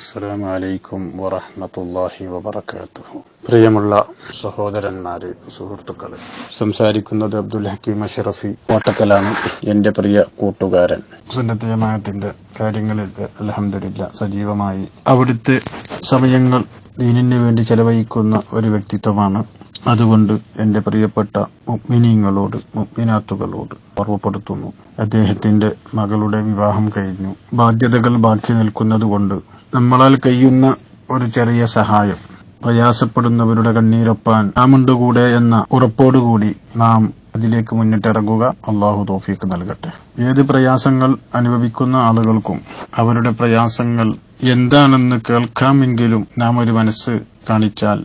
അസ്സലാമു അലൈക്കും വറഹ്മത്തുള്ളാഹി വബറകാതുഹു. പ്രിയമുള്ള സഹോദരന്മാരെ സുഹൃത്തുക്കളെ സംസാരിക്കുന്നത് അബ്ദുൽ ഹക്കീം അഷറഫി കോട്ടക്കലാണ് എന്റെ പ്രിയ കൂട്ടുകാരൻ. സുന്നത്ത് ജമാഅത്തിന്റെ കാര്യങ്ങളിൽ അലഹമില്ല സജീവമായി അവിടുത്തെ സമയങ്ങൾ ദീനിന് വേണ്ടി ചെലവഴിക്കുന്ന ഒരു വ്യക്തിത്വമാണ് അതുകൊണ്ട് എന്റെ പ്രിയപ്പെട്ട മുഗ്മിനീങ്ങളോട് മുഗ്മിനാത്തുകളോട് ഓർമ്മപ്പെടുത്തുന്നു. അദ്ദേഹത്തിന്റെ മകളുടെ വിവാഹം കഴിഞ്ഞു. ബാധ്യതകൾ ബാക്കി നിൽക്കുന്നത് കൊണ്ട് നമ്മളാൽ കഴിയുന്ന ഒരു ചെറിയ സഹായം. പ്രയാസപ്പെടുന്നവരുടെ കണ്ണീരൊപ്പാൻ നാമുണ്ട് കൂടെ എന്ന ഉറപ്പോടുകൂടി നാം അതിലേക്ക് മുന്നിട്ടിറങ്ങുക. അള്ളാഹു തോഫീക്ക് നൽകട്ടെ. ഏത് പ്രയാസങ്ങൾ അനുഭവിക്കുന്ന ആളുകൾക്കും അവരുടെ പ്രയാസങ്ങൾ എന്താണെന്ന് കേൾക്കാമെങ്കിലും നാം ഒരു മനസ്സ് കാണിച്ചാൽ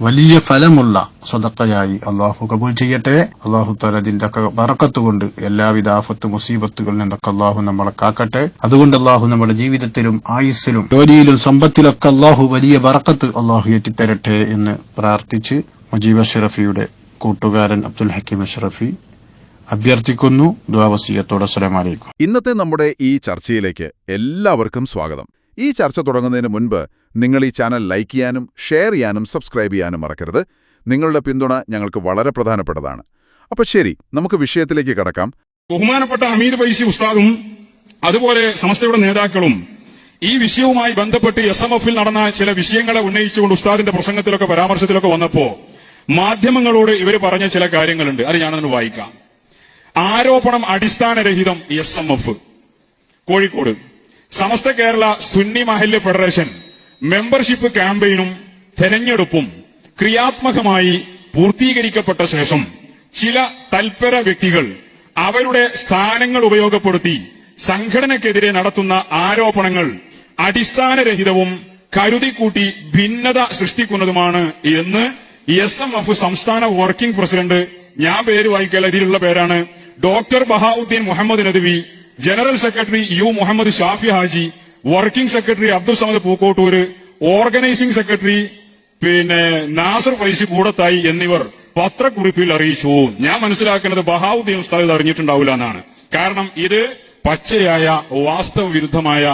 വലിയ ഫലമുള്ള സ്വതക്കയായി അള്ളാഹു കബൂൽ ചെയ്യട്ടെ. അള്ളാഹു തലതിന്റെ വറക്കത്തുകൊണ്ട് എല്ലാവിധ ആഫത്ത് മുസീബത്തുകളിൽ നിന്നൊക്കെ അള്ളാഹു നമ്മളെ കാക്കട്ടെ. അതുകൊണ്ട് അള്ളാഹു നമ്മുടെ ജീവിതത്തിലും ആയുസ്സിലും ജോലിയിലും സമ്പത്തിലൊക്കെ അള്ളാഹു വലിയ വറക്കത്ത് അള്ളാഹു എത്തിത്തരട്ടെ എന്ന് പ്രാർത്ഥിച്ച് മുജീബ് അഷറഫിയുടെ കൂട്ടുകാരൻ അബ്ദുൽ ഹക്കീം അഷറഫി അഭ്യർത്ഥിക്കുന്നു. ദ്വാവസീയത്തോടെ അസ്സലാമലൈക്കും ഇന്നത്തെ നമ്മുടെ ഈ ചർച്ചയിലേക്ക് എല്ലാവർക്കും സ്വാഗതം. ഈ ചർച്ച തുടങ്ങുന്നതിന് മുൻപ് നിങ്ങൾ ഈ ചാനൽ ലൈക്ക് ചെയ്യാനും ഷെയർ ചെയ്യാനും സബ്സ്ക്രൈബ് ചെയ്യാനും മറക്കരുത്. നിങ്ങളുടെ പിന്തുണ ഞങ്ങൾക്ക് വളരെ പ്രധാനപ്പെട്ടതാണ്. അപ്പൊ ശരി നമുക്ക് വിഷയത്തിലേക്ക് കടക്കാം. ബഹുമാനപ്പെട്ട അമീദ് പൈസി ഉസ്താദും അതുപോലെ സമസ്തയുടെ നേതാക്കളും ഈ വിഷയവുമായി ബന്ധപ്പെട്ട് എസ് എം എഫിൽ നടന്ന ചില വിഷയങ്ങളെ ഉന്നയിച്ചുകൊണ്ട് ഉസ്താദിന്റെ പ്രസംഗത്തിലൊക്കെ പരാമർശത്തിലൊക്കെ വന്നപ്പോ മാധ്യമങ്ങളോട് ഇവർ പറഞ്ഞ ചില കാര്യങ്ങളുണ്ട്. അത് ഞാനൊന്ന് വായിക്കാം. ആരോപണം അടിസ്ഥാനരഹിതം S M F Kozhikode. Samastha Kerala Sunni Mahallu federation membership ക്യാമ്പയിനും തെരഞ്ഞെടുപ്പും ക്രിയാത്മകമായി പൂർത്തീകരിക്കപ്പെട്ട ശേഷം ചില തൽപര വ്യക്തികൾ അവരുടെ സ്ഥാനങ്ങൾ ഉപയോഗപ്പെടുത്തി സംഘടനയ്ക്കെതിരെ നടത്തുന്ന ആരോപണങ്ങൾ അടിസ്ഥാനരഹിതവും കരുതിക്കൂട്ടി ഭിന്നത സൃഷ്ടിക്കുന്നതുമാണ് എന്ന് എസ് എം എഫ് സംസ്ഥാന വർക്കിംഗ് പ്രസിഡന്റ് ഞാൻ പേര് വായിക്കാൻ ഇതിലുള്ള പേരാണ് doctor Bahauddeen Muhammad Nadvi general secretary U Muhammad Shafi Haji working secretary Abdul Samad Pookkottur organising secretary പിന്നെ നാസർ ഫൈസി കൂടത്തായി എന്നിവർ പത്രക്കുറിപ്പിൽ അറിയിച്ചു. ഞാൻ മനസ്സിലാക്കുന്നത് ബഹാവുദ്ദീൻ ഉസ്താദ് ഇത് അറിഞ്ഞിട്ടുണ്ടാവില്ല എന്നാണ്. കാരണം ഇത് പച്ചയായ വാസ്തവ വിരുദ്ധമായ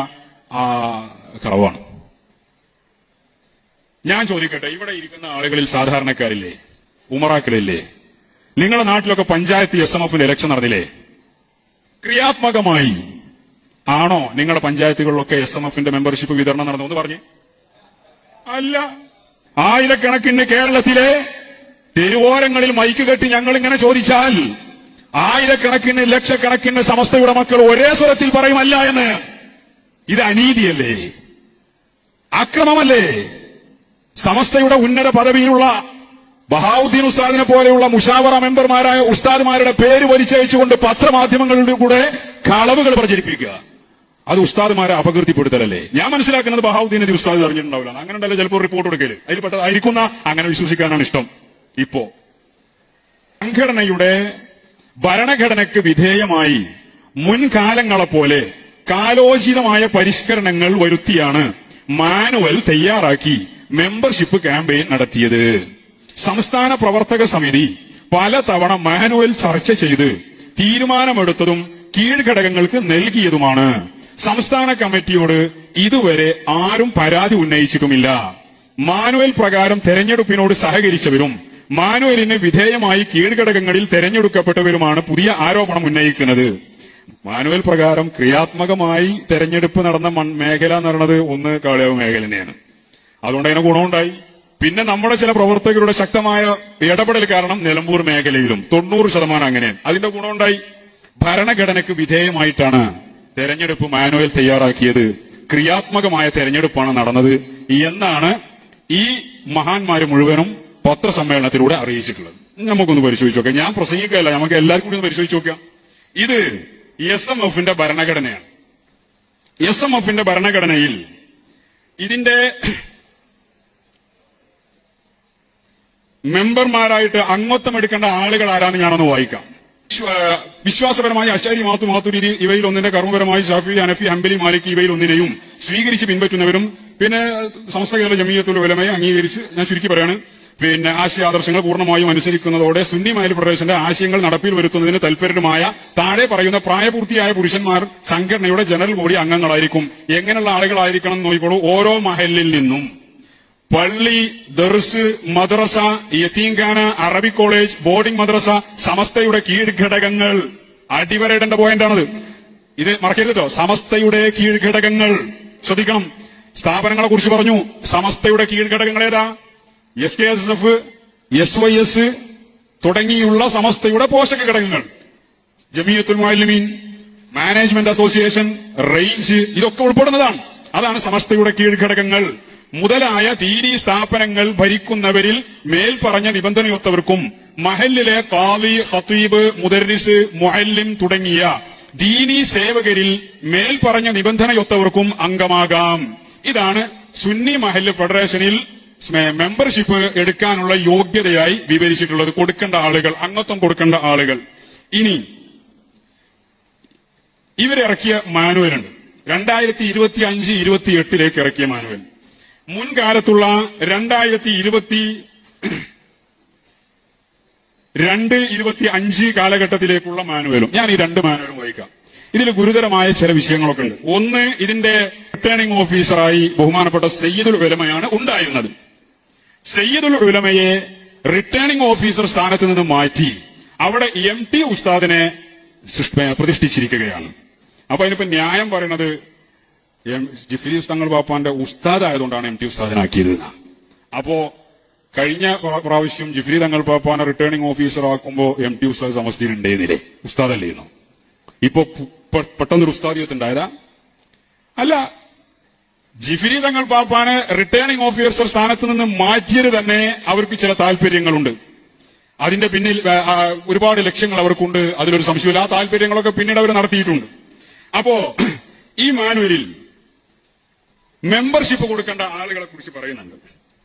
കളവാണ് ഞാൻ ചോദിക്കട്ടെ ഇവിടെ ഇരിക്കുന്ന ആളുകളിൽ സാധാരണക്കാരില്ലേ? ഉമറാക്കലില്ലേ നിങ്ങളുടെ നാട്ടിലൊക്കെ പഞ്ചായത്ത് എസ് എം എഫിൽ ഇലക്ഷൻ നടന്നില്ലേ? ക്രിയാത്മകമായി ആണോ നിങ്ങളുടെ പഞ്ചായത്തുകളിലൊക്കെ എസ് എം എഫിന്റെ മെമ്പർഷിപ്പ് വിതരണം നടന്നു എന്ന് പറഞ്ഞു? അല്ല. ആയിരക്കണക്കിന് കേരളത്തിലെ തെരുവോരങ്ങളിൽ മൈക്ക് കെട്ടി ഞങ്ങൾ ഇങ്ങനെ ചോദിച്ചാൽ ആയിരക്കണക്കിന് ലക്ഷക്കണക്കിന് സമസ്തയുടെ മക്കൾ ഒരേ സ്വരത്തിൽ പറയുമല്ല എന്ന്. ഇത് അനീതിയല്ലേ? അക്രമമല്ലേ? സമസ്തയുടെ ഉന്നത പദവിയിലുള്ള ബഹാവുദ്ദീൻ ഉസ്താദിനെ പോലെയുള്ള മുഷാവറ മെമ്പർമാരായ ഉസ്താദ്മാരുടെ പേര് വലിച്ചയച്ചുകൊണ്ട് പത്രമാധ്യമങ്ങളുടെ കൂടെ കളവുകൾ പ്രചരിപ്പിക്കുക. അത് ഉസ്താദ്മാരെ അപകീർത്തിപ്പെടുത്തലല്ലേ? ഞാൻ മനസ്സിലാക്കുന്നത് ബഹാവുദ്ദീൻ അതി ഉസ്താദ് അറിഞ്ഞിട്ടുണ്ടാവില്ല. അങ്ങനെ ഉണ്ടല്ലോ ചിലപ്പോൾ റിപ്പോർട്ട് കൊടുക്കൽ ആയിരിക്കുന്ന അങ്ങനെ വിശ്വസിക്കാനാണ് ഇഷ്ടം. ഇപ്പോ സംഘടനയുടെ ഭരണഘടനയ്ക്ക് വിധേയമായി മുൻകാലങ്ങളെ പോലെ കാലോചിതമായ പരിഷ്കരണങ്ങൾ വരുത്തിയാണ് മാനുവൽ തയ്യാറാക്കി മെമ്പർഷിപ്പ് ക്യാമ്പയിൻ നടത്തിയത്. സംസ്ഥാന പ്രവർത്തക സമിതി പലതവണ മാനുവൽ ചർച്ച ചെയ്ത് തീരുമാനമെടുത്തതും കീഴ്ഘടകങ്ങൾക്ക് നൽകിയതുമാണ്. സംസ്ഥാന കമ്മിറ്റിയോട് ഇതുവരെ ആരും പരാതി ഉന്നയിച്ചിട്ടുമില്ല. മാനുവൽ പ്രകാരം തെരഞ്ഞെടുപ്പിനോട് സഹകരിച്ചവരും മാനുവലിന് വിധേയമായി കീഴ്ഘടകങ്ങളിൽ തെരഞ്ഞെടുക്കപ്പെട്ടവരുമാണ് പുതിയ ആരോപണം ഉന്നയിക്കുന്നത്. മാനുവൽ പ്രകാരം ക്രിയാത്മകമായി തെരഞ്ഞെടുപ്പ് നടന്ന മേഖല എന്ന് പറയുന്നത് ഒന്ന് കാളിയാവ് മേഖല തന്നെയാണ് അതുകൊണ്ട് അതിന് ഗുണമുണ്ടായി. പിന്നെ നമ്മുടെ ചില പ്രവർത്തകരുടെ ശക്തമായ ഇടപെടൽ കാരണം നിലമ്പൂർ മേഖലയിലും തൊണ്ണൂറ് ശതമാനം അങ്ങനെയാണ്. അതിന്റെ ഗുണമുണ്ടായി. ഭരണഘടനയ്ക്ക് വിധേയമായിട്ടാണ് തെരഞ്ഞെടുപ്പ് മാനുവൽ തയ്യാറാക്കിയത് ക്രിയാത്മകമായ തെരഞ്ഞെടുപ്പാണ് നടന്നത് എന്നാണ് ഈ മഹാന്മാര് മുഴുവനും പത്രസമ്മേളനത്തിലൂടെ അറിയിച്ചിട്ടുള്ളത്. നമുക്കൊന്ന് പരിശോധിച്ച് നോക്കാം. ഞാൻ പ്രസംഗിക്കല്ല നമുക്ക് എല്ലാവർക്കും കൂടി ഒന്ന് പരിശോധിച്ച് നോക്കാം. ഇത് എസ് എം എഫിന്റെ ഭരണഘടനയാണ്. എസ് എം എഫിന്റെ ഭരണഘടനയിൽ ഇതിന്റെ മെമ്പർമാരായിട്ട് അംഗത്വം എടുക്കേണ്ട ആളുകൾ ആരാന്ന് ഞാനൊന്ന് വായിക്കാം. വിശ്വാസപരമായ അശാരി മാത്തു മാത്തുരീതി ഇവയിൽ ഒന്നിന്റെ കർമ്മപരമായി ഷാഫി അനഫി അമ്പലി മാലിക് ഇവയിൽ ഒന്നിനെയും സ്വീകരിച്ച് പിൻപറ്റുന്നവരും പിന്നെ സമസ്ത കേരള ജമീയത്തിന്റെ ഉലമയെ അംഗീകരിച്ച് ഞാൻ ചുരുക്കി പറയാണ്. പിന്നെ ആശയ ആദർശങ്ങൾ പൂർണമായും അനുസരിക്കുന്നതോടെ സുന്നി മൈൽ ഫെഡറേഷന്റെ ആശയങ്ങൾ നടപ്പിൽ വരുത്തുന്നതിന് തൽപരരുമായ താഴെ പറയുന്ന പ്രായപൂർത്തിയായ പുരുഷന്മാർ സംഘടനയുടെ ജനറൽ ബോഡി അംഗങ്ങളായിരിക്കും. എങ്ങനെയുള്ള ആളുകളായിരിക്കണം നോക്കിക്കോളൂ ഓരോ മഹലിൽ നിന്നും. പള്ളി ദർസ് മദ്രസ യത്തീംഖാന അറബി കോളേജ് ബോർഡിംഗ് മദ്രസ സമസ്തയുടെ കീഴ്ഘടകങ്ങൾ. അടിവരയിടേണ്ട പോയിന്റാണത്. ഇത് മറക്കരുതോ സമസ്തയുടെ കീഴ്ഘടകങ്ങൾ. ശ്രദ്ധിക്കണം. സ്ഥാപനങ്ങളെ കുറിച്ച് പറഞ്ഞു. സമസ്തയുടെ കീഴ്ഘടകങ്ങൾ ഏതാ? S K S F S Y S തുടങ്ങിയുള്ള സമസ്തയുടെ പോഷക ഘടകങ്ങൾ. Jamiathul Muallimeen management association range ഇതൊക്കെ ഉൾപ്പെടുന്നതാണ്. അതാണ് സമസ്തയുടെ കീഴ്ഘടകങ്ങൾ. മുതലായ ദീനി സ്ഥാപനങ്ങൾ ഭരിക്കുന്നവരിൽ മേൽപ്പറഞ്ഞ നിബന്ധനയൊത്തവർക്കും മഹലിലെ കാവി ഹത്തീബ് മുദരിസ് മുഅല്ലിം തുടങ്ങിയ ദീനി സേവകരിൽ മേൽപ്പറഞ്ഞ നിബന്ധനയൊത്തവർക്കും അംഗമാകാം. ഇതാണ് സുന്നി മഹല്ല് ഫെഡറേഷനിൽ മെമ്പർഷിപ്പ് എടുക്കാനുള്ള യോഗ്യതയായി വിവരിച്ചിട്ടുള്ളത്. കൊടുക്കേണ്ട ആളുകൾ അംഗത്വം കൊടുക്കേണ്ട ആളുകൾ. ഇനി ഇവരിറക്കിയ മാനുവലുണ്ട്. രണ്ടായിരത്തി ഇരുപത്തി അഞ്ച് ഇരുപത്തി എട്ടിലേക്ക് ഇറക്കിയ മാനുവൽ. മുൻകാലത്തുള്ള രണ്ടായിരത്തി ഇരുപത്തി രണ്ട് ഇരുപത്തി അഞ്ച് കാലഘട്ടത്തിലേക്കുള്ള മാനുവലും. ഞാൻ ഈ രണ്ട് മാനുവലും വായിക്കാം. ഇതിൽ ഗുരുതരമായ ചില വിഷയങ്ങളൊക്കെ ഉണ്ട്. ഒന്ന് ഇതിന്റെ റിട്ടേണിംഗ് ഓഫീസറായി ബഹുമാനപ്പെട്ട സയ്യിദുൽ ഉലമയാണ് ഉണ്ടായിരുന്നത്. സയ്യിദുൽ ഉലമയെ റിട്ടേണിംഗ് ഓഫീസർ സ്ഥാനത്ത് നിന്ന് മാറ്റി അവിടെ എം ടി ഉസ്താദിനെ പ്രതിഷ്ഠിച്ചിരിക്കുകയാണ്. അപ്പൊ അതിനിപ്പോ ന്യായം പറയണത് എം ജിഫിലി തങ്ങൾ പാപ്പാന്റെ ഉസ്താദ് ആയതുകൊണ്ടാണ് എം ടി ഉസ്താദിനാക്കിയത്. അപ്പോ കഴിഞ്ഞ പ്രാവശ്യം ജിഫിലി തങ്ങൾ പാപ്പാനെ റിട്ടേണിംഗ് ഓഫീസർ ആക്കുമ്പോ എം ടി ഉസ്താദ് സമസ്തിയിൽ ഉണ്ടായിരുന്നില്ലേ ഉസ്താദല്ലായിരുന്നു ഇപ്പൊ പെട്ടെന്നൊരു ഉസ്താദിയത്ത് ഉണ്ടായതാ അല്ല ജിഫിരി തങ്ങൾ പാപ്പാനെ റിട്ടേണിംഗ് ഓഫീസർ സ്ഥാനത്ത് നിന്ന് മാറ്റിയത് തന്നെ അവർക്ക് ചില താല്പര്യങ്ങളുണ്ട് അതിന്റെ പിന്നിൽ ഒരുപാട് ലക്ഷ്യങ്ങൾ അവർക്കുണ്ട്. അതിലൊരു സംശയമില്ല. ആ താല്പര്യങ്ങളൊക്കെ പിന്നീട് അവർ നടത്തിയിട്ടുണ്ട്. അപ്പോ ഈ മാനുവലിൽ മെമ്പർഷിപ്പ് കൊടുക്കേണ്ട ആളുകളെ കുറിച്ച് പറയുന്നുണ്ട്.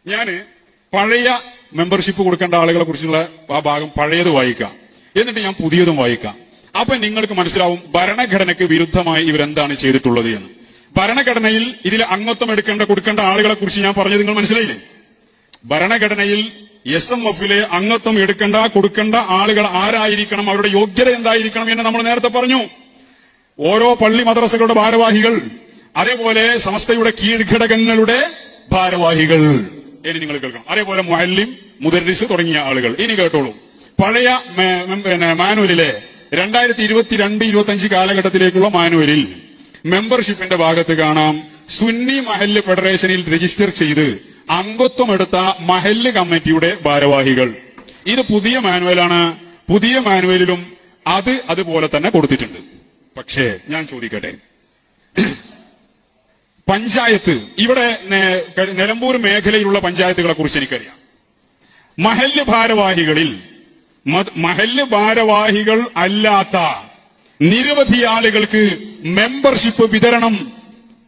ഞാൻ പഴയ മെമ്പർഷിപ്പ് കൊടുക്കേണ്ട ആളുകളെ കുറിച്ചുള്ള ആ ഭാഗം പഴയത് വായിക്കാം. എന്നിട്ട് ഞാൻ പുതിയതും വായിക്കാം. അപ്പൊ നിങ്ങൾക്ക് മനസ്സിലാവും ഭരണഘടനയ്ക്ക് വിരുദ്ധമായി ഇവരെന്താണ് ചെയ്തിട്ടുള്ളത് എന്ന്. ഭരണഘടനയിൽ ഇതിൽ അംഗത്വം എടുക്കേണ്ട കൊടുക്കേണ്ട ആളുകളെ കുറിച്ച് ഞാൻ പറഞ്ഞത് നിങ്ങൾ മനസ്സിലായില്ലേ? ഭരണഘടനയിൽ എസ് എം എഫിലെ അംഗത്വം എടുക്കേണ്ട കൊടുക്കേണ്ട ആളുകൾ ആരായിരിക്കണം അവരുടെ യോഗ്യത എന്തായിരിക്കണം എന്ന് നമ്മൾ നേരത്തെ പറഞ്ഞു. ഓരോ പള്ളി മദ്രസകളുടെ ഭാരവാഹികൾ അതേപോലെ സമസ്തയുടെ കീഴ്ഘടകങ്ങളുടെ ഭാരവാഹികൾ. ഇനി നിങ്ങൾ കേൾക്കണം. അതേപോലെ മുഅല്ലിം മുദരിസ് തുടങ്ങിയ ആളുകൾ. ഇനി കേട്ടോളൂ. പഴയ മാനുവലിലെ രണ്ടായിരത്തി ഇരുപത്തിരണ്ട് ഇരുപത്തി അഞ്ച് കാലഘട്ടത്തിലേക്കുള്ള മാനുവലിൽ മെമ്പർഷിപ്പിന്റെ ഭാഗത്ത് കാണാം. സുന്നി മഹല്ല് ഫെഡറേഷനിൽ രജിസ്റ്റർ ചെയ്ത് അംഗത്വം എടുത്ത മഹല്ല് കമ്മിറ്റിയുടെ ഭാരവാഹികൾ. ഇത് പുതിയ മാനുവലാണ്. പുതിയ മാനുവലിലും അത് അതുപോലെ തന്നെ കൊടുത്തിട്ടുണ്ട്. പക്ഷേ ഞാൻ ചോദിക്കട്ടെ? പഞ്ചായത്ത്. ഇവിടെ നിലമ്പൂർ മേഖലയിലുള്ള പഞ്ചായത്തുകളെ കുറിച്ച് എനിക്കറിയാം. മഹല്ല് ഭാരവാഹികളിൽ മഹൽ ഭാരവാഹികൾ അല്ലാത്ത നിരവധി ആളുകൾക്ക് മെമ്പർഷിപ്പ് വിതരണം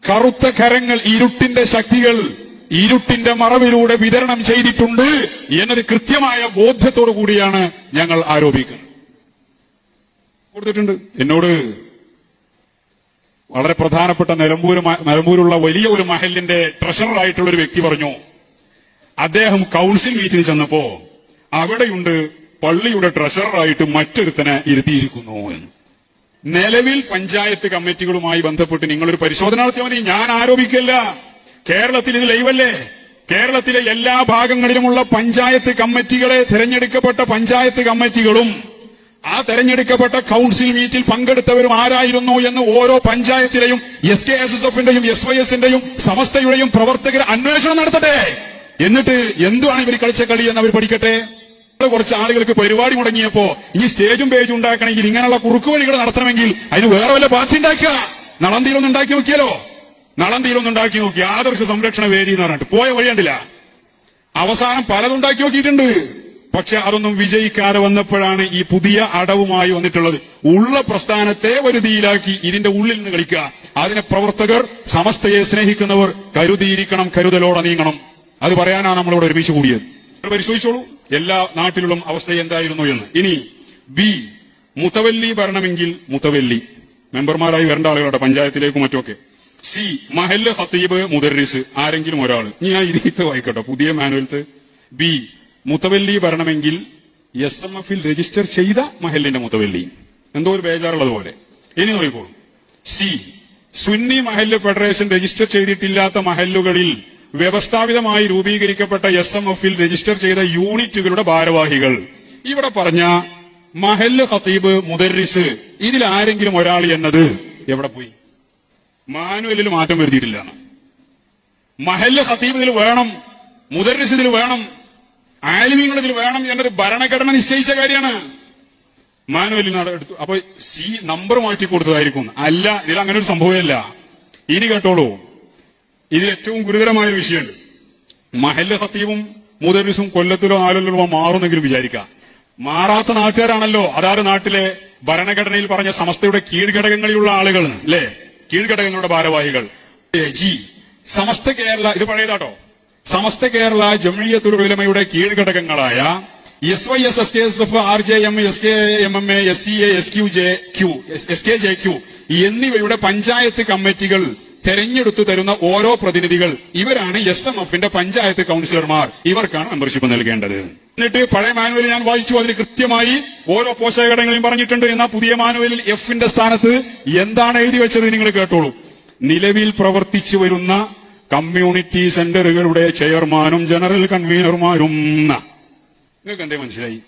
കറുത്ത കരങ്ങൾ ഇരുട്ടിന്റെ ശക്തികൾ ഇരുട്ടിന്റെ മറവിലൂടെ വിതരണം ചെയ്തിട്ടുണ്ട് എന്നത് കൃത്യമായ ബോധ്യത്തോടു കൂടിയാണ് ഞങ്ങൾ ആരോപിക്കുന്നത്. കൊടുത്തിട്ടുണ്ട്. എന്നോട് വളരെ പ്രധാനപ്പെട്ട നിലമ്പൂർ മ- നിലമ്പൂരുള്ള വലിയ ഒരു മഹലിന്റെ ട്രഷറർ ആയിട്ടുള്ള ഒരു വ്യക്തി പറഞ്ഞു അദ്ദേഹം കൌൺസിൽ മീറ്റിന് ചെന്നപ്പോ അവിടെയുണ്ട് പള്ളിയുടെ ട്രഷററായിട്ട് മറ്റൊരുത്തനെ ഇരുത്തിയിരിക്കുന്നു എന്ന്. നിലവിൽ പഞ്ചായത്ത് കമ്മിറ്റികളുമായി ബന്ധപ്പെട്ട് നിങ്ങളൊരു പരിശോധന നടത്തിയാൽ മതി. ഞാൻ ആരോപിക്കല്ല. കേരളത്തിൽ ഇത് ലൈവല്ലേ കേരളത്തിലെ എല്ലാ ഭാഗങ്ങളിലുമുള്ള പഞ്ചായത്ത് കമ്മിറ്റികളെ തിരഞ്ഞെടുക്കപ്പെട്ട പഞ്ചായത്ത് കമ്മിറ്റികളും ആ തെരഞ്ഞെടുക്കപ്പെട്ട കൌൺസിൽ മീറ്റിൽ പങ്കെടുത്തവരും ആരായിരുന്നു എന്ന് ഓരോ പഞ്ചായത്തിലെയും എസ് കെ എസ് എസ് എഫിന്റെയും എസ് വൈ എസിന്റെയും സമസ്തയുടെയും പ്രവർത്തകർ അന്വേഷണം നടത്തട്ടെ. എന്നിട്ട് എന്തുവാണ് ഇവർ കളിച്ച കളി എന്ന് അവർ പഠിക്കട്ടെ? കുറച്ച് ആളുകൾക്ക് പരിപാടി മുടങ്ങിയപ്പോ ഈ സ്റ്റേജും പേജും ഉണ്ടാക്കണമെങ്കിൽ ഇങ്ങനെയുള്ള കുറുക്കു വഴികൾ നടത്തണമെങ്കിൽ അതിന് വേറെ വല്ല പാർട്ടി ഉണ്ടാക്കുക. നളന്തിയിലൊന്നും ഉണ്ടാക്കി നോക്കിയാലോ? നളന്തിയിലൊന്നും ഉണ്ടാക്കി നോക്കി. ആദർശ സംരക്ഷണ വേദി എന്ന് പറഞ്ഞിട്ട്. പോയ വഴിയണ്ടില്ല. അവസാനം പലതുണ്ടാക്കി നോക്കിയിട്ടുണ്ട്. പക്ഷെ അതൊന്നും വിജയിക്കാതെ വന്നപ്പോഴാണ് ഈ പുതിയ അടവുമായി വന്നിട്ടുള്ളത്. ഉള്ള പ്രസ്ഥാനത്തെ വരുതിയിലാക്കി ഇതിന്റെ ഉള്ളിൽ നിന്ന് കളിക്കുക. അതിനെ പ്രവർത്തകർ സമസ്തയെ സ്നേഹിക്കുന്നവർ കരുതിയിരിക്കണം കരുതലോടെ നീങ്ങണം. അത് പറയാനാണ് നമ്മളിവിടെ ഒരുമിച്ച് കൂടിയത്. പരിശോധിച്ചോളൂ. എല്ലാ നാട്ടിലുള്ള അവസ്ഥ എന്തായിരുന്നു എന്ന്. ഇനി ബി മുത്തവല്ലി ഭരണമെങ്കിൽ മുത്തവല്ലി. മെമ്പർമാരായി വരേണ്ട ആളുകളുടെ പഞ്ചായത്തിലേക്കും മറ്റുമൊക്കെ. സി മഹല്ല് ഹത്തീബ് മുദറിസ് ആരെങ്കിലും ഒരാൾ ഞാൻ ഇതിത്തെ വായിക്കട്ടെ. പുതിയ മാനുവലത്ത് ബി മുത്തവല്ലി വരണമെങ്കിൽ എസ് എം എഫിൽ രജിസ്റ്റർ ചെയ്ത മഹലിന്റെ മുത്തവല്ലി. എന്തോ ഒരു ബേജാറുള്ളതുപോലെ ഇനി നോക്കിക്കോളൂ. C Sunni Mahallu federation register ചെയ്തിട്ടില്ലാത്ത മഹല്ലുകളിൽ വ്യവസ്ഥാപിതമായി രൂപീകരിക്കപ്പെട്ട എസ് എം എഫിൽ രജിസ്റ്റർ ചെയ്ത യൂണിറ്റുകളുടെ ഭാരവാഹികൾ. ഇവിടെ പറഞ്ഞ മഹല്ല് ഖത്തീബ് മുദർരിസ് ഇതിൽ ആരെങ്കിലും ഒരാൾ എന്നത് എവിടെ പോയി? മാനുവലിൽ മാറ്റം വരുത്തിയിട്ടില്ല. മഹല്ല് ഖത്തീബ് ഇതിൽ വേണം മുദരിസ് ഇതിൽ വേണം ആലിമീങ്ങൾ ഇതിൽ വേണം എന്നൊരു ഭരണഘടന നിശ്ചയിച്ച കാര്യമാണ്. മാനുവലി നാട് എടുത്തു. അപ്പൊ സി നമ്പർ മാറ്റി കൊടുത്തതായിരിക്കും. അല്ല ഇതിൽ അങ്ങനെ ഒരു സംഭവമല്ല. ഇനി കേട്ടോളൂ. ഇതിൽ ഏറ്റവും ഗുരുതരമായ ഒരു വിഷയമുണ്ട്. മഹല്ല ഹത്തീവും മുദരിസും കൊല്ലത്തിലോ ആലല്ലോ മാറുന്നെങ്കിലും വിചാരിക്കാം. മാറാത്ത നാട്ടുകാരാണല്ലോ. അതാത് നാട്ടിലെ ഭരണഘടനയിൽ പറഞ്ഞ സമസ്തയുടെ കീഴ്ഘടകങ്ങളിലുള്ള ആളുകൾ അല്ലേ? കീഴ്ഘടകങ്ങളുടെ ഭാരവാഹികൾ. ജി. സമസ്ത കേരള ഇത് പഴയതാട്ടോ. സമസ്ത കേരള ജമിയത്തുൽ ഉലമയുടെ കീഴ്ഘടകങ്ങളായ S Y S S K S F R J M S K M M A S C S Q J Q S K J Q എന്നിവയുടെ പഞ്ചായത്ത് കമ്മിറ്റികൾ തെരഞ്ഞെടുത്തു തരുന്ന ഓരോ പ്രതിനിധികൾ ഇവരാണ് എസ് എം എഫിന്റെ പഞ്ചായത്ത് കൌൺസിലർമാർ. ഇവർക്കാണ് മെമ്പർഷിപ്പ് നൽകേണ്ടത്. എന്നിട്ട് പഴയ മാനുവലിൽ ഞാൻ വായിച്ചു അതിൽ കൃത്യമായി ഓരോ പോഷകഘടകങ്ങളെയും പറഞ്ഞിട്ടുണ്ട്. എന്നാൽ പുതിയ മാനുവലിൽ എഫിന്റെ സ്ഥാനത്ത് എന്താണ് എഴുതി വെച്ചത് നിങ്ങൾ കേട്ടോളൂ. നിലവിൽ പ്രവർത്തിച്ചു വരുന്ന കമ്മ്യൂണിറ്റി സെന്ററുകളുടെ ചെയർമാനും ജനറൽ കൺവീനർമാരും. നിങ്ങൾക്ക് എന്തേ മനസ്സിലായി?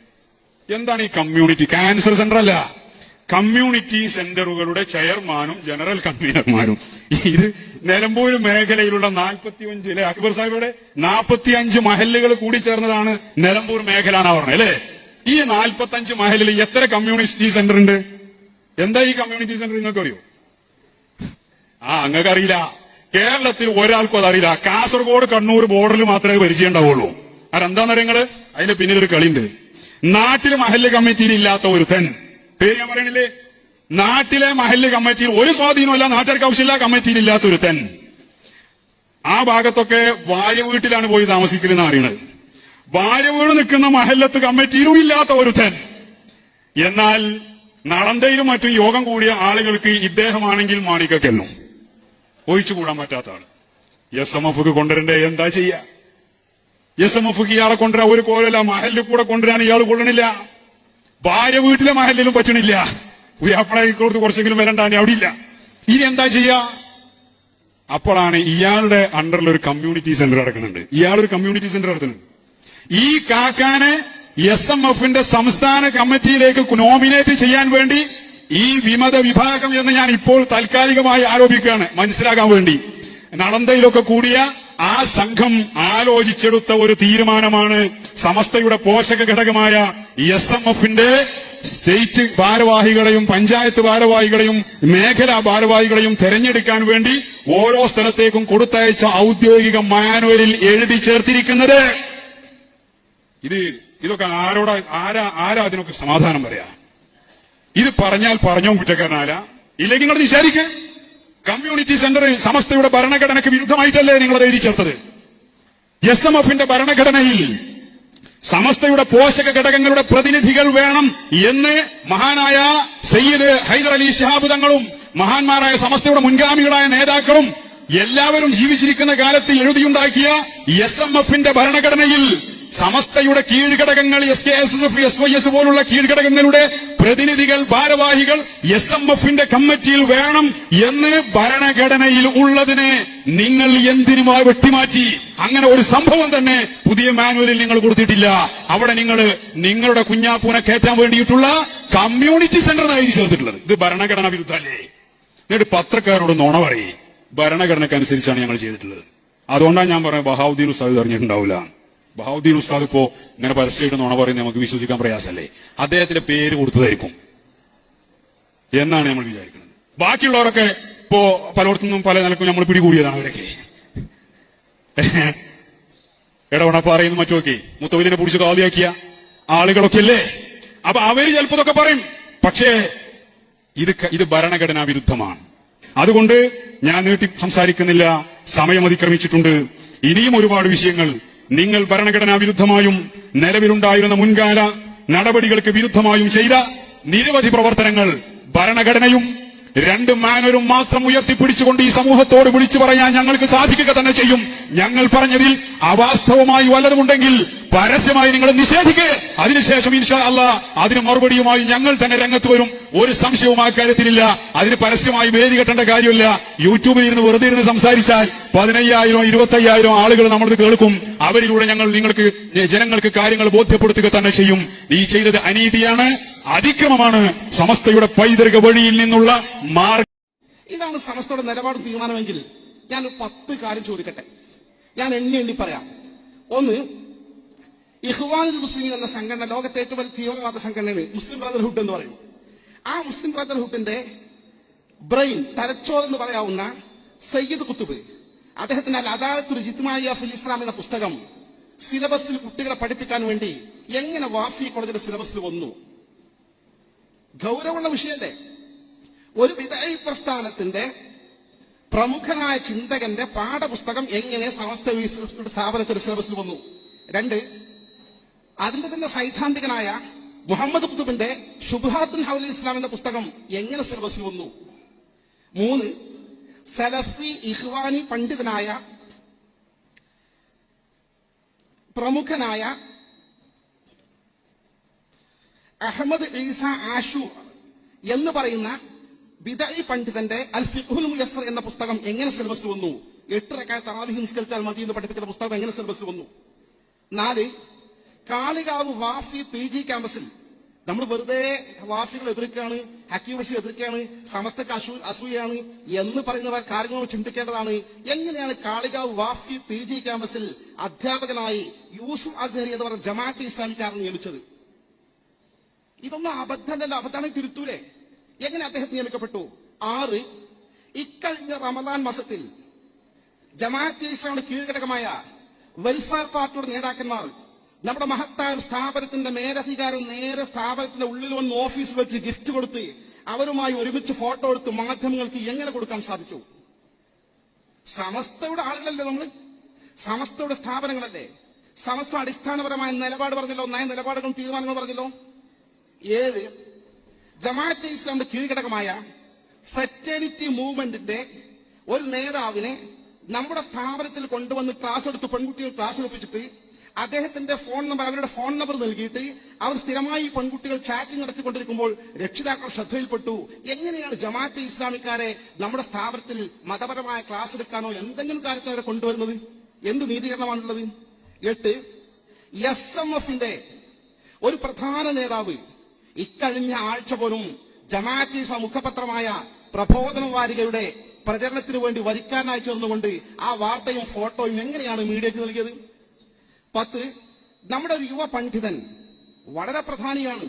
എന്താണ് ഈ കമ്മ്യൂണിറ്റി? ക്യാൻസർ സെന്റർ അല്ല കമ്മ്യൂണിറ്റി സെന്ററുകളുടെ ചെയർമാനും ജനറൽ കൺവീനർമാരും. ഇത് നിലമ്പൂർ മേഖലയിലുള്ള നാൽപ്പത്തിയഞ്ച് അല്ലെ അക്ബർ സാഹിബയുടെ നാൽപ്പത്തിയഞ്ച് മഹലുകൾ കൂടി ചേർന്നതാണ് നിലമ്പൂർ മേഖല എന്നാ പറഞ്ഞത് അല്ലെ? ഈ നാൽപ്പത്തഞ്ച് മഹലിൽ എത്ര കമ്മ്യൂണിറ്റി സെന്റർ ഉണ്ട് എന്താ ഈ കമ്മ്യൂണിറ്റി സെന്റർ നിങ്ങൾക്ക് അറിയോ ആ അങ്ങക്ക് അറിയില്ല കേരളത്തിൽ ഒരാൾക്കും അതറിയില്ല. കാസർഗോഡ് കണ്ണൂർ ബോർഡറിൽ മാത്രമേ പരിചയം ഉണ്ടാവുള്ളൂ അതെന്താന്ന് നിങ്ങൾ? അതിന്റെ പിന്നിൽ ഒരു കളിയുണ്ട്. നാട്ടിലെ മഹല്ല് കമ്മിറ്റിയിൽ ഇല്ലാത്ത ഒരു ഒരുത്തൻ പേര് ഞാൻ പറയണില്ലേ? നാട്ടിലെ മഹല്ല് കമ്മിറ്റിയിൽ ഒരു സ്വാധീനമല്ല നാട്ടുകാർക്ക് ആവശ്യമില്ല കമ്മിറ്റിയിൽ ഇല്ലാത്ത ഒരു ഒരുത്തൻ ആ ഭാഗത്തൊക്കെ ഭാര്യ വീട്ടിലാണ് പോയി താമസിക്കലെന്ന് അറിയണത്. ഭാര്യ വീട് നിൽക്കുന്ന മഹല്ലത്ത് കമ്മിറ്റിയിലും ഇല്ലാത്ത ഒരു ഒരുത്തൻ എന്നാൽ നളന്തയിലും മറ്റും യോഗം കൂടിയ ആളുകൾക്ക് ഇദ്ദേഹമാണെങ്കിൽ മാണിക്കെല്ലും ഒഴിച്ചുകൂടാൻ പറ്റാത്ത ആൾ എസ് എം എഫ് കൊണ്ടുവരണ്ടേ? എന്താ ചെയ്യ? എസ് എം എഫ് ഇയാളെ കൊണ്ടുവരാൻ ഒരു കോലല്ല മഹലിൽ കൂടെ കൊണ്ടുവരാൻ ഇയാൾ കൊള്ളണില്ല. ഭാര്യ വീട്ടിലെ മഹലിലും പറ്റണില്ല. കൊടുത്ത് കുറച്ചെങ്കിലും വരണ്ടാണ് അവിടെ ഇല്ല. ഇനി എന്താ ചെയ്യാ? അപ്പോഴാണ് ഇയാളുടെ അണ്ടറിൽ ഒരു കമ്മ്യൂണിറ്റി സെന്റർ നടക്കുന്നുണ്ട്. ഇയാളൊരു കമ്മ്യൂണിറ്റി സെന്റർ നടത്തുന്നുണ്ട്. ഈ കാക്കാനെ എസ് എം എഫിന്റെ സംസ്ഥാന കമ്മിറ്റിയിലേക്ക് നോമിനേറ്റ് ചെയ്യാൻ വേണ്ടി ഈ വിമത വിഭാഗം എന്ന് ഞാൻ ഇപ്പോൾ താൽക്കാലികമായി ആരോപിക്കുകയാണ്. മനസ്സിലാക്കാൻ വേണ്ടി. നടന്തയിലൊക്കെ കൂടിയ ആ സംഘം ആലോചിച്ചെടുത്ത ഒരു തീരുമാനമാണ് സമസ്തയുടെ പോഷക ഘടകമായ എസ് എം എഫിന്റെ സ്റ്റേറ്റ് ഭാരവാഹികളെയും പഞ്ചായത്ത് ഭാരവാഹികളെയും മേഖലാ ഭാരവാഹികളെയും തെരഞ്ഞെടുക്കാൻ വേണ്ടി ഓരോ സ്ഥലത്തേക്കും കൊടുത്തയച്ച ഔദ്യോഗിക മാനുവലിൽ എഴുതി ചേർത്തിരിക്കുന്നത്. ഇത് ഇതൊക്കെ ആരോടാ ആരാ ആരാ അതിനൊക്കെ സമാധാനം പറയാ? ഇത് പറഞ്ഞാൽ പറഞ്ഞോ കുറ്റക്കാരനാല ഇല്ലെങ്കിൽ നിങ്ങൾ നിഷേധിക്ക്? കമ്മ്യൂണിറ്റി സെന്റർ സമസ്തയുടെ ഭരണഘടനയ്ക്ക് വിരുദ്ധമായിട്ടല്ലേ നിങ്ങൾ എഴുതി ചേർത്തത്? എസ് എം എഫിന്റെ ഭരണഘടനയിൽ സമസ്തയുടെ പോഷക ഘടകങ്ങളുടെ പ്രതിനിധികൾ വേണം എന്ന് മഹാനായ സയ്യിദ് ഹൈദർ അലി ശിഹാബ് തങ്ങളും മഹാന്മാരായ സമസ്തയുടെ മുൻഗാമികളായ നേതാക്കളും എല്ലാവരും ജീവിച്ചിരിക്കുന്ന കാലത്ത് എഴുതിയുണ്ടാക്കിയ എസ് എം എഫിന്റെ ഭരണഘടനയിൽ സമസ്തയുടെ കീഴ്ഘടകങ്ങൾ S K S S F S Y S പോലുള്ള കീഴ്ഘടകങ്ങളുടെ പ്രതിനിധികൾ ഭാരവാഹികൾ എസ് എം എഫിന്റെ കമ്മിറ്റിയിൽ വേണം എന്ന് ഭരണഘടനയിൽ ഉള്ളതിനെ നിങ്ങൾ എന്തിനുമായി വെട്ടിമാറ്റി? അങ്ങനെ ഒരു സംഭവം തന്നെ പുതിയ മാനുവലിൽ നിങ്ങൾ കൊടുത്തിട്ടില്ല. അവിടെ നിങ്ങൾ നിങ്ങളുടെ കുഞ്ഞാപ്പൂനെ കയറ്റാൻ വേണ്ടിയിട്ടുള്ള കമ്മ്യൂണിറ്റി സെന്റർ എഴുതി ചേർത്തിട്ടുള്ളത്. ഇത് ഭരണഘടന വിരുദ്ധല്ലേ എന്നിട്ട് പത്രക്കാരോട് നുണ പറയും. ഭരണഘടനക്കനുസരിച്ചാണ് ഞങ്ങൾ ചെയ്തിട്ടുള്ളത്. അതുകൊണ്ടാണ് ഞാൻ പറയുന്നത് ബഹാവുദ്ദീൻ ഉസ്താദ് അറിഞ്ഞിട്ടുണ്ടാവില്ല. ബഹാവുദ്ദീൻ ഉസ്താദ് ഇപ്പോ ഇങ്ങനെ പരസ്യമായിട്ട് നുണ പറയുന്നത് നമുക്ക് വിശ്വസിക്കാൻ പ്രയാസമല്ലേ? അദ്ദേഹത്തിന്റെ പേര് കൊടുത്തതായിരിക്കും. എന്നാണ് നമ്മൾ വിചാരിക്കുന്നത്. ബാക്കിയുള്ളവരൊക്കെ ഇപ്പോ പലയിടത്തുനിന്നും പല നിലക്കും നമ്മൾ പിടികൂടിയതാണ് അവരൊക്കെ. ഇടവണപ്പാറയുന്നു മറ്റുമൊക്കെ മുത്തവലിനെ പിടിച്ച് കാതിയാക്കിയ ആളുകളൊക്കെ അല്ലേ? അപ്പൊ അവർ ചിലപ്പോ ഇതൊക്കെ പറയും. പക്ഷേ ഇത് ഇത് ഭരണഘടനാ വിരുദ്ധമാണ്. അതുകൊണ്ട് ഞാൻ നീട്ടി സംസാരിക്കുന്നില്ല. സമയം അതിക്രമിച്ചിട്ടുണ്ട്. ഇനിയും ഒരുപാട് വിഷയങ്ങൾ നിങ്ങൾ ഭരണഘടനാ വിരുദ്ധമായും നിലവിലുണ്ടായിരുന്ന മുൻകാല നടപടികൾക്ക് വിരുദ്ധമായും ചെയ്ത നിരവധി പ്രവർത്തനങ്ങൾ ഭരണഘടനയും രണ്ട് മാനരും മാത്രം ഉയർത്തിപ്പിടിച്ചുകൊണ്ട് ഈ സമൂഹത്തോട് വിളിച്ചു പറയാൻ ഞങ്ങൾക്ക് സാധിക്കുക തന്നെ ചെയ്യും. ഞങ്ങൾ പറഞ്ഞതിൽ അവാസ്തവമായി വല്ലതുമുണ്ടെങ്കിൽ പരസ്യമായി നിങ്ങൾ നിഷേധിക്കുക അതിനുശേഷം ഇൻഷാ അല്ല അതിന് മറുപടിയുമായി ഞങ്ങൾ തന്നെ രംഗത്ത് വരും. ഒരു സംശയവും ആ കാര്യത്തിലില്ല. അതിന് പരസ്യമായി വേദി കെട്ടേണ്ട കാര്യമില്ല. യൂട്യൂബിൽ ഇരുന്ന് വെറുതെ ഇരുന്ന് സംസാരിച്ചാൽ പതിനയ്യായിരം ഇരുപത്തയ്യായിരം ആളുകൾ നമ്മളത് കേൾക്കും. അവരിലൂടെ ഞങ്ങൾ നിങ്ങൾക്ക് ജനങ്ങൾക്ക് കാര്യങ്ങൾ ബോധ്യപ്പെടുത്തുക തന്നെ ചെയ്യും. ഈ ചെയ്തത് അനീതിയാണ്. അതിക്രമമാണ് സമസ്തയുടെ പൈതൃക വഴിയിൽ നിന്നുള്ള മാർഗം. ഇതാണ് സമസ്തയുടെ നിലപാട് തീരുമാനമെങ്കിൽ ഞാൻ പത്ത് കാര്യം ചോദിക്കട്ടെ. ഞാൻ എണ്ണി എണ്ണി പറയാം. ഒന്ന് ഇഹ്വാനുൽ മുസ്ലിം എന്ന സംഘടന ലോകത്തെ ഏറ്റവും വലിയ തീവ്രവാദ സംഘടനയാണ് മുസ്ലിം ബ്രദർഹുഡ് എന്ന് പറയും. ആ മുസ്ലിം ബ്രദർഹുഡിന്റെ ബ്രെയിൻ തലച്ചോർ എന്ന് പറയാവുന്ന സയ്യിദ് കുത്തുബ് അദ്ദേഹത്തിന്റെ അദാലത്തുൽ ജിത്മായ ഫിൽ ഇസ്ലാം എന്ന പുസ്തകം സിലബസിൽ കുട്ടികളെ പഠിപ്പിക്കാൻ വേണ്ടി എങ്ങനെ വാഫി കോളേജിന്റെ സിലബസിൽ വന്നു? ഗൗരവമുള്ള വിഷയമല്ലേ? ഒരു വിദായി പ്രസ്ഥാനത്തിന്റെ പ്രമുഖനായ ചിന്തകന്റെ പാഠപുസ്തകം എങ്ങനെ സമസ്ത സ്ഥാപനത്തിന്റെ സിലബസിൽ വന്നു? രണ്ട് അതിന്റെ തന്നെ സൈദ്ധാന്തികനായ മുഹമ്മദ് കുത്തുബിന്റെ ഷുബാത്തുൻ ഹൗൽ ഇസ്ലാം എന്ന പുസ്തകം എങ്ങനെ സിലബസിൽ വന്നു? മൂന്ന് സലഫി ഇഹ്വാനി പണ്ഡിതനായ പ്രമുഖനായ അഹമ്മദ് ഈസ ആഷു എന്ന് പറയുന്ന ബിദഴി പണ്ഡിതന്റെ അൽ ഫിഖുൽ മുയസർ എന്ന പുസ്തകം എങ്ങനെ സിലബസിൽ വന്നു? എട്ടരക്കായ തറാവിഹ് നിസ്കരിച്ചാൽ മതി എന്ന് പഠിപ്പിക്കുന്ന പുസ്തകം എങ്ങനെ സിലബസിൽ വന്നു? നാല് കാളികാവ് വാഫി പി ജി ക്യാമ്പസിൽ നമ്മൾ വെറുതെ വാഫികൾ എതിർക്കുകയാണ് ഹക്കീം എതിർക്കുകയാണ് സമസ്തക്ക് അസൂ അസൂയാണ് എന്ന് പറയുന്ന കാര്യങ്ങൾ ചിന്തിക്കേണ്ടതാണ്. എങ്ങനെയാണ് കാളികാവ് വാഫി പി ജി ക്യാമ്പസിൽ അധ്യാപകനായി യൂസുഫ് അസഹരി എന്ന് പറഞ്ഞ ജമാഅത്ത് ഇസ്ലാമിക്കാരൻ നിയമിച്ചത്? ഇതൊന്നും അബദ്ധമല്ല. അബദ്ധമാണ് തിരുത്തൂലേ എങ്ങനെ അദ്ദേഹം നിയമിക്കപ്പെട്ടു? ആറ് ഇക്കഴിഞ്ഞ റമദാൻ മാസത്തിൽ ജമാഅത്ത് ഇസ്ലാമിന്റെ കീഴ്ഘടകമായ വെൽഫെയർ പാർട്ടിയുടെ നേതാക്കന്മാർ നമ്മുടെ മഹത്തായ സ്ഥാപനത്തിന്റെ മേലധികാരം നേരെ സ്ഥാപനത്തിന്റെ ഉള്ളിൽ വന്ന് ഓഫീസ് വെച്ച് ഗിഫ്റ്റ് കൊടുത്ത് അവരുമായി ഒരുമിച്ച് ഫോട്ടോ എടുത്ത് മാധ്യമങ്ങൾക്ക് എങ്ങനെ കൊടുക്കാൻ സാധിച്ചു? സമസ്തയുടെ ആളുകളല്ലേ നമ്മൾ സമസ്തയുടെ സ്ഥാപനങ്ങളല്ലേ? സമസ്ത അടിസ്ഥാനപരമായ നിലപാട് പറഞ്ഞല്ലോ നയ നിലപാടുകളും തീരുമാനങ്ങൾ പറഞ്ഞല്ലോ. ഏഴ് ജമാഅത്തെ ഇസ്ലാമിന്റെ കീഴ്ഘടകമായ ഫ്രറ്റേണിറ്റി മൂവ്മെന്റിന്റെ ഒരു നേതാവിനെ നമ്മുടെ സ്ഥാപനത്തിൽ കൊണ്ടുവന്ന് ക്ലാസ് എടുത്ത് പെൺകുട്ടികൾ ക്ലാസ് എടുപ്പിച്ചിട്ട് അദ്ദേഹത്തിന്റെ ഫോൺ നമ്പർ അവരുടെ ഫോൺ നമ്പർ നൽകിയിട്ട് അവർ സ്ഥിരമായി പെൺകുട്ടികൾ ചാറ്റിംഗ് നടത്തിക്കൊണ്ടിരിക്കുമ്പോൾ രക്ഷിതാക്കൾ ശ്രദ്ധയിൽപ്പെട്ടു. എങ്ങനെയാണ് ജമാഅത്തെ ഇസ്ലാമിക്കാരെ നമ്മുടെ സ്ഥാപനത്തിൽ മതപരമായ ക്ലാസ് എടുക്കാനോ എന്തെങ്കിലും കാര്യത്തിൽ അവരെ കൊണ്ടുവരുന്നത്? എന്ത് നീതീകരണമാണുള്ളത്? എട്ട് എസ് എം എഫിന്റെ ഒരു പ്രധാന നേതാവ് ഇക്കഴിഞ്ഞ ആഴ്ച പോലും ജമാഅത്തി ഇസ്ലാം മുഖപത്രമായ പ്രബോധന വാരികയുടെ പ്രചരണത്തിന് വേണ്ടി വരിക്കാരനായി ചേർന്നുകൊണ്ട് ആ വാർത്തയും ഫോട്ടോയും എങ്ങനെയാണ് മീഡിയക്ക് നൽകിയത്? പത്ത് നമ്മുടെ ഒരു യുവ പണ്ഡിതൻ വളരെ പ്രധാനിയാണ്.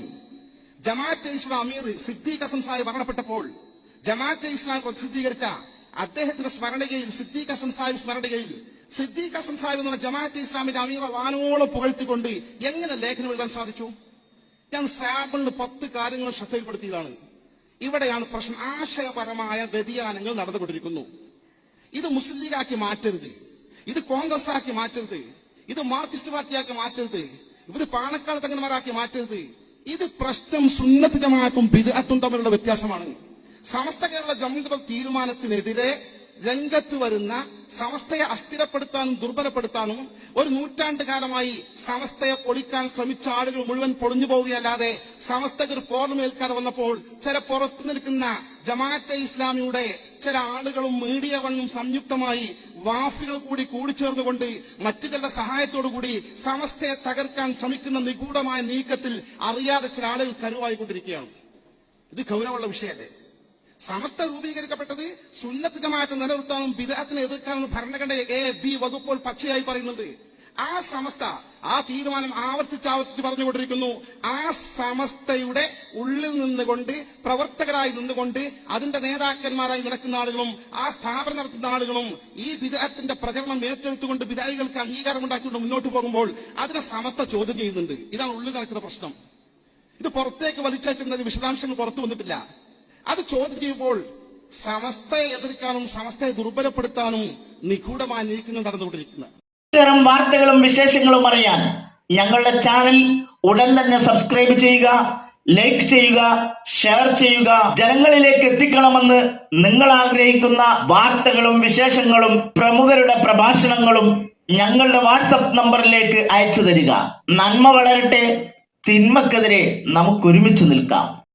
ജമാഅത്തെ ഇസ്ലാം അമീർ സിദ്ദീഖ് ഹസൻ സാഹിബ് മരണപ്പെട്ടപ്പോൾ ജമാഅത്തെ ഇസ്ലാം പ്രസിദ്ധീകരിച്ച അദ്ദേഹത്തിന്റെ സ്മരണകയിൽ സിദ്ദീഖ് ഹസൻ സാഹിബ് സ്മരണകയിൽ സിദ്ദീഖ് ഹസൻ സാഹിബ് എന്ന ജമാഅത്തെ ഇസ്ലാമിന്റെ അമീറെ വാനോളം പുകഴ്ത്തിക്കൊണ്ട് എങ്ങനെ ലേഖനം എഴുതാൻ സാധിച്ചു? ഞാൻ സാമ്പിളിന് പത്ത് കാര്യങ്ങൾ ശ്രദ്ധയിൽപ്പെടുത്തിയതാണ്. ഇവിടെയാണ് പ്രശ്നം. ആശയപരമായ വ്യതിയാനങ്ങൾ നടന്നുകൊണ്ടിരിക്കുന്നു. ഇത് മുസ്ലിം ലീഗാക്കി മാറ്റരുത്. ഇത് കോൺഗ്രസ് ആക്കി മാറ്റരുത്. ഇത് മാർക്സിസ്റ്റ് പാർട്ടിയാക്കി മാറ്റരുത്. ഇത് പാണക്കാട് തങ്ങന്മാരാക്കി മാറ്റരുത്. ഇത് പ്രശ്നം സുന്നത്ത് ജമാഅത്തും ബിദഅത്തും തമ്മിലുള്ള വ്യത്യാസമാണ്. സമസ്ത കേരള ജമ്മിത തീരുമാനത്തിനെതിരെ രംഗത്ത് വരുന്ന സമസ്തയെ അസ്ഥിരപ്പെടുത്താനും ദുർബലപ്പെടുത്താനും ഒരു നൂറ്റാണ്ട് കാലമായി സമസ്തയെ പൊളിക്കാൻ ശ്രമിച്ച ആളുകൾ മുഴുവൻ പൊളിഞ്ഞു പോവുകയല്ലാതെ സമസ്തക്ക് ഒരു പോർമേൽക്കാതെ വന്നപ്പോൾ ചില പുറത്തു നിൽക്കുന്ന ജമാഅത്തെ ഇസ്ലാമിയുടെ ചില ആളുകളും മീഡിയ വണ്ണും സംയുക്തമായി വാഫികൾ കൂടി കൂടിച്ചേർന്നുകൊണ്ട് ചില സഹായത്തോടു കൂടി സമസ്തയെ തകർക്കാൻ ശ്രമിക്കുന്ന നിഗൂഢമായ നീക്കത്തിൽ അറിയാതെ ചില ആളുകൾ കരുവായിക്കൊണ്ടിരിക്കുകയാണ്. ഇത് ഗൗരവമുള്ള വിഷയമല്ലേ? സമസ്ത രൂപീകരിക്കപ്പെട്ടത് സുന്നത്ത് ജമാഅത്ത് നിലനിർത്താനും ബിദാത്തിനെ എതിർക്കാനും ഭരണഘടന എ ബി വകുപ്പുകൾ പക്ഷിയായി പറയുന്നുണ്ട്. ആ സമസ്ത ആ തീരുമാനം ആവർത്തിച്ച് ആവർത്തിച്ച് പറഞ്ഞുകൊണ്ടിരിക്കുന്നു. ആ സമസ്തയുടെ ഉള്ളിൽ നിന്നുകൊണ്ട് പ്രവർത്തകരായി നിന്നുകൊണ്ട് അതിന്റെ നേതാക്കന്മാരായി നടക്കുന്ന ആളുകളും ആ സ്ഥാപനം നടത്തുന്ന ആളുകളും ഈ വിദാത്തിന്റെ പ്രചരണം ഏറ്റെടുത്തുകൊണ്ട് വിദായികൾക്ക് അംഗീകാരം ഉണ്ടാക്കിക്കൊണ്ട് മുന്നോട്ട് പോകുമ്പോൾ അതിനെ സമസ്ത ചോദ്യം ചെയ്യുന്നുണ്ട്. ഇതാണ് ഉള്ളിൽ നടക്കുന്ന പ്രശ്നം. ഇത് പുറത്തേക്ക് വലിച്ചേറ്റുന്ന വിശദാംശങ്ങൾ പുറത്തു വന്നിട്ടില്ല. അത് ചോദ്യം ചെയ്യുമ്പോൾ സമസ്തയെ എതിർക്കാനും സമസ്തയെ ദുർബലപ്പെടുത്താനും നിഗൂഢമായ നീക്കങ്ങൾ നടന്നുകൊണ്ടിരിക്കുന്നത്. ഇത്തരം വാർത്തകളും വിശേഷങ്ങളും അറിയാൻ ഞങ്ങളുടെ ചാനൽ ഉടൻ തന്നെ സബ്സ്ക്രൈബ് ചെയ്യുക ലൈക്ക് ചെയ്യുക ഷെയർ ചെയ്യുക. ജനങ്ങളിലേക്ക് എത്തിക്കണമെന്ന് നിങ്ങൾ ആഗ്രഹിക്കുന്ന വാർത്തകളും വിശേഷങ്ങളും പ്രമുഖരുടെ പ്രഭാഷണങ്ങളും ഞങ്ങളുടെ വാട്സപ്പ് നമ്പറിലേക്ക് അയച്ചു തരിക. നന്മ വളരട്ടെ തിന്മക്കെതിരെ നമുക്കൊരുമിച്ച് നിൽക്കാം.